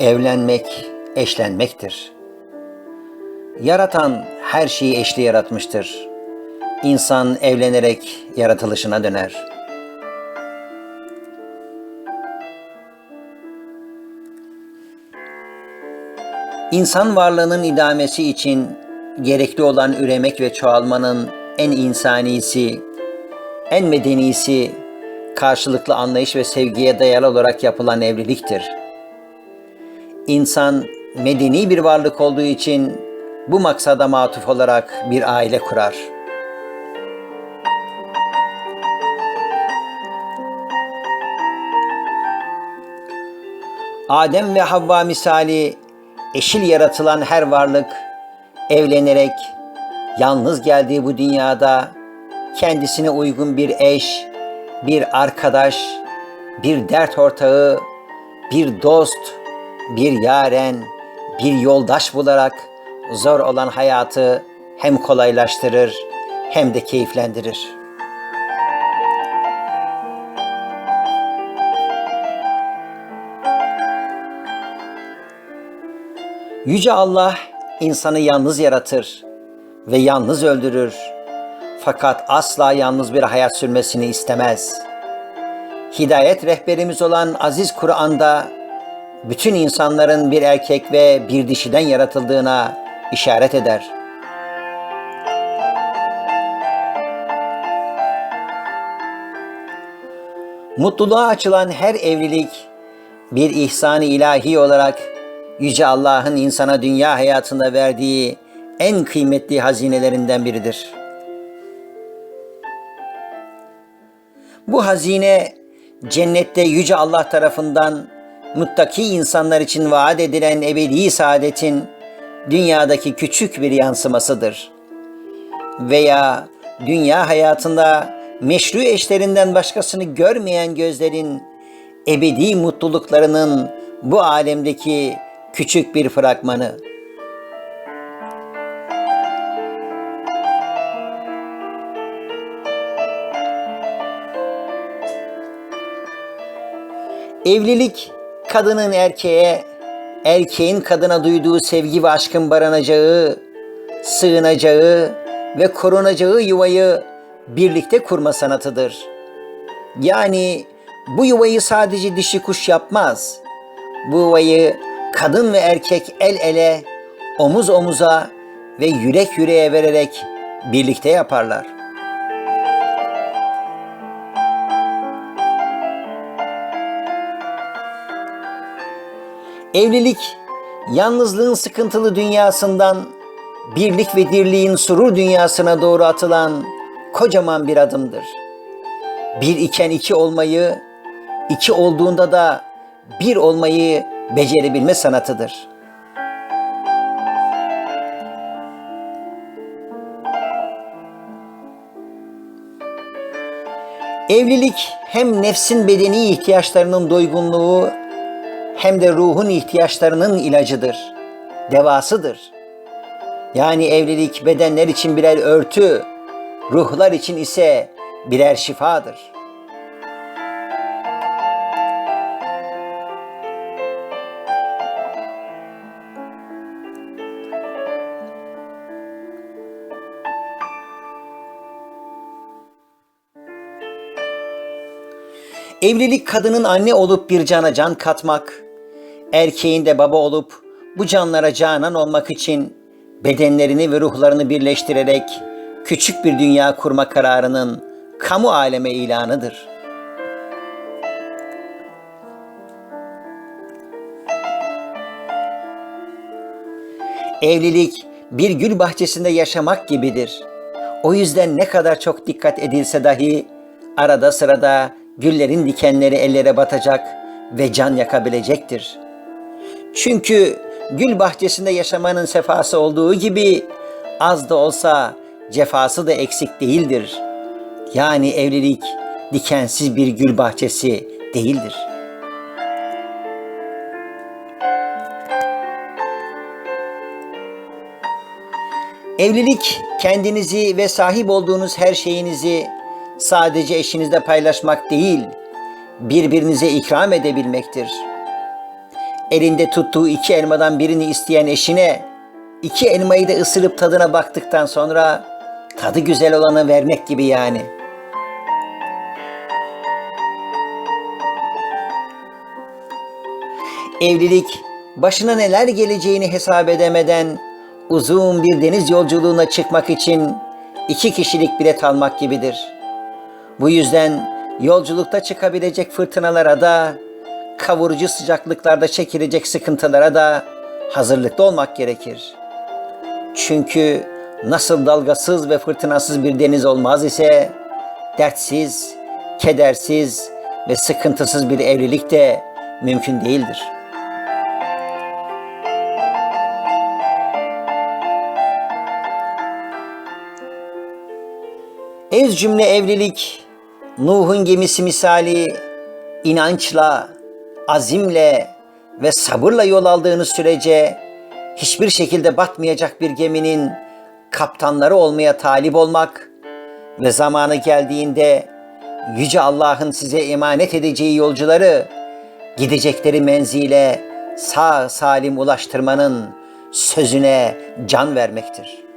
Evlenmek, eşlenmektir. Yaratan her şeyi eşli yaratmıştır. İnsan evlenerek yaratılışına döner. İnsan varlığının idamesi için gerekli olan üremek ve çoğalmanın en insanisi, en medenisi, karşılıklı anlayış ve sevgiye dayalı olarak yapılan evliliktir. İnsan medeni bir varlık olduğu için bu maksada matuf olarak bir aile kurar. Adem ve Havva misali eşil yaratılan her varlık evlenerek yalnız geldiği bu dünyada kendisine uygun bir eş, bir arkadaş, bir dert ortağı, bir dost, bir yaren, bir yoldaş bularak zor olan hayatı hem kolaylaştırır hem de keyiflendirir. Yüce Allah insanı yalnız yaratır ve yalnız öldürür. Fakat asla yalnız bir hayat sürmesini istemez. Hidayet rehberimiz olan aziz Kur'an'da bütün insanların bir erkek ve bir dişiden yaratıldığına işaret eder. Mutluluğa açılan her evlilik bir ihsan-ı ilahi olarak Yüce Allah'ın insana dünya hayatında verdiği en kıymetli hazinelerinden biridir. Bu hazine cennette Yüce Allah tarafından muttaki insanlar için vaat edilen ebedi saadetin dünyadaki küçük bir yansımasıdır. Veya dünya hayatında meşru eşlerinden başkasını görmeyen gözlerin ebedi mutluluklarının bu alemdeki küçük bir fragmanı. Evlilik kadının erkeğe, erkeğin kadına duyduğu sevgi ve aşkın barınacağı, sığınacağı ve korunacağı yuvayı birlikte kurma sanatıdır. Yani bu yuvayı sadece dişi kuş yapmaz. Bu yuvayı kadın ve erkek el ele, omuz omuza ve yürek yüreğe vererek birlikte yaparlar. Evlilik, yalnızlığın sıkıntılı dünyasından birlik ve dirliğin surur dünyasına doğru atılan kocaman bir adımdır. Bir iken iki olmayı, iki olduğunda da bir olmayı becerebilme sanatıdır. Evlilik hem nefsin bedeni ihtiyaçlarının doygunluğu hem de ruhun ihtiyaçlarının ilacıdır, devasıdır. Yani evlilik bedenler için birer örtü, ruhlar için ise birer şifadır. Evlilik kadının anne olup bir cana can katmak, erkeğin de baba olup bu canlara canan olmak için bedenlerini ve ruhlarını birleştirerek küçük bir dünya kurma kararının kamu aleme ilanıdır. Evlilik bir gül bahçesinde yaşamak gibidir. O yüzden ne kadar çok dikkat edilse dahi arada sırada güllerin dikenleri ellere batacak ve can yakabilecektir. Çünkü gül bahçesinde yaşamanın sefası olduğu gibi az da olsa cefası da eksik değildir. Yani evlilik dikensiz bir gül bahçesi değildir. Evlilik kendinizi ve sahip olduğunuz her şeyinizi sadece eşinizle paylaşmak değil, birbirinize ikram edebilmektir. Elinde tuttuğu iki elmadan birini isteyen eşine iki elmayı da ısırıp tadına baktıktan sonra tadı güzel olanı vermek gibi yani. Evlilik başına neler geleceğini hesap edemeden uzun bir deniz yolculuğuna çıkmak için iki kişilik bilet almak gibidir. Bu yüzden yolculukta çıkabilecek fırtınalara da, kavurucu sıcaklıklarda çekilecek sıkıntılara da hazırlıklı olmak gerekir. Çünkü nasıl dalgasız ve fırtınasız bir deniz olmaz ise dertsiz, kedersiz ve sıkıntısız bir evlilik de mümkün değildir. Ez cümle evlilik, Nuh'un gemisi misali inançla, azimle ve sabırla yol aldığınız sürece hiçbir şekilde batmayacak bir geminin kaptanları olmaya talip olmak ve zamanı geldiğinde Yüce Allah'ın size emanet edeceği yolcuları gidecekleri menzile sağ salim ulaştırmanın sözüne can vermektir.''